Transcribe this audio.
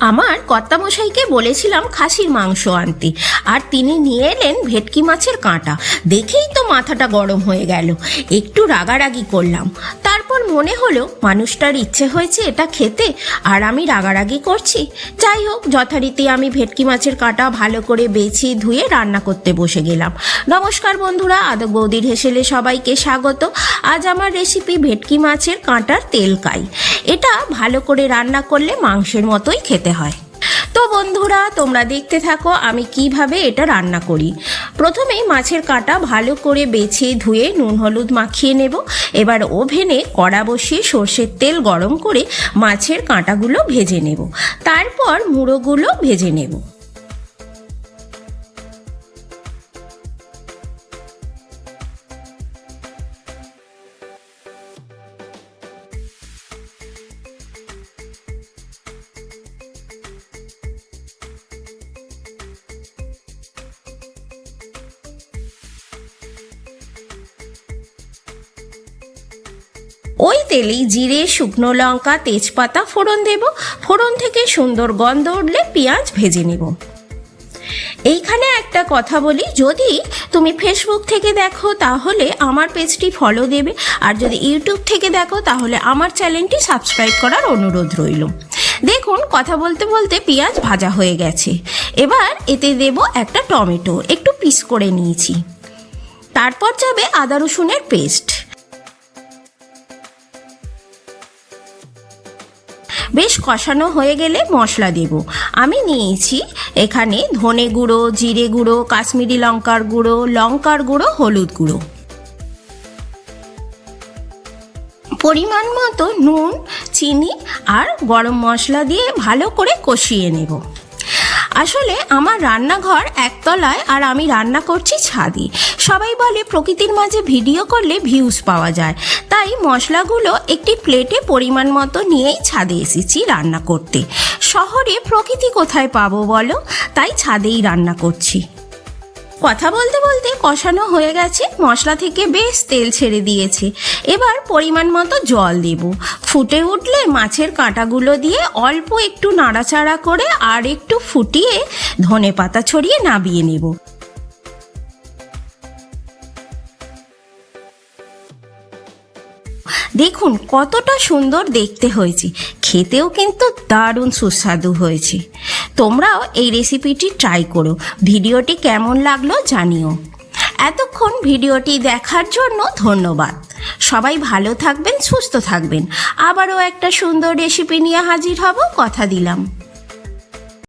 আমার কর্তামশাইকে বলেছিলাম খাসির মাংস আনতে, আর তিনি নিয়ে এলেন ভেটকি মাছের কাঁটা। দেখেই তো মাথাটা গরম হয়ে গেল। একটু রাগারাগি করলাম। তারপর মনে হলো মানুষটার ইচ্ছে হয়েছে এটা খেতে, আর আমি রাগারাগি করছি। যাই হোক, যথারীতি আমি ভেটকি মাছের কাটা ভালো করে বেছে, ধুয়ে রান্না করতে বসে গেলাম। নমস্কার বন্ধুরা আদক বৌদির হেসেলে সবাইকে স্বাগত। আজ আমার রেসিপি ভেটকি মাছের কাঁটার তেল কাই। এটা ভালো করে রান্না করলে মাংসের মতোই খেতে হয়। তো বন্ধুরা, তোমরা দেখতে থাকো আমি কীভাবে এটা রান্না করি। প্রথমেই মাছের কাঁটা ভালো করে বেছে ধুয়ে নুন হলুদ মাখিয়ে নেব। এবার ওভেনে কড়া বসিয়ে সর্ষের তেল গরম করে মাছের কাঁটাগুলো ভেজে নেব। তারপর মুড়োগুলো ভেজে নেব। ওই তেলেই জিরে, শুকনো লঙ্কা, তেজপাতা ফোড়ন দেব। ফোড়ন থেকে সুন্দর গন্ধ উঠলে পেঁয়াজ ভেজে নেব। এইখানে একটা কথা বলি, যদি তুমি ফেসবুক থেকে দেখো, তাহলে আমার পেজটি ফলো দেবে। আর যদি ইউটিউব থেকে দেখো, তাহলে আমার চ্যানেলটি সাবস্ক্রাইব করার অনুরোধ রইল। দেখুন, কথা বলতে বলতে পেঁয়াজ ভাজা হয়ে গেছে। এবার এতে দেব একটা টমেটো, একটু পিস করে নিয়েছি। তারপর যাবে আদা রসুনের পেস্ট বেশ কষানো হয়ে গেলে মশলা দেব। আমি নিয়েছি এখানে ধনে গুঁড়ো, জিরে গুঁড়ো, কাশ্মীরি লঙ্কার গুঁড়ো লঙ্কার গুঁড়ো, হলুদ গুঁড়ো। পরিমাণ মতো নুন, চিনি আর গরম মশলা দিয়ে ভালো করে কষিয়ে নেব। আসলে আমার রান্নাঘর একতলায় আর আমি রান্না করছি ছাদি। সবাই বলে প্রকৃতির মাঝে ভিডিও করলে ভিউজ পাওয়া যায়। তাই মশলাগুলো একটি প্লেটে পরিমাণ মতো নিয়েই ছাদে এসেছি রান্না করতে। শহরে প্রকৃতি কোথায় পাবো বলো? তাই ছাদেই রান্না করছি। কথা বলতে বলতে কষানো হয়ে গেছে। মশলা থেকে বেশ তেল ছেড়ে দিয়েছে। এবার পরিমাণ মতো জল দেব। ফুটে উঠলে মাছের কাঁটাগুলো দিয়ে অল্প একটু নাড়াচাড়া করে আর একটু ফুটিয়ে ধনে পাতা ছড়িয়ে নাবিয়ে নেব। দেখুন, কতটা সুন্দর দেখতে হয়েছে। খেতেও কিন্তু দারুণ সুস্বাদু হয়েছে। তোমরাও এই রেসিপিটি ট্রাই করো। ভিডিওটি কেমন লাগল জানিও। এতক্ষণ ভিডিওটি দেখার জন্য ধন্যবাদ। সবাই ভালো থাকবেন, সুস্থ থাকবেন। আবারও একটা সুন্দর রেসিপি নিয়ে হাজির হব, কথা দিলাম।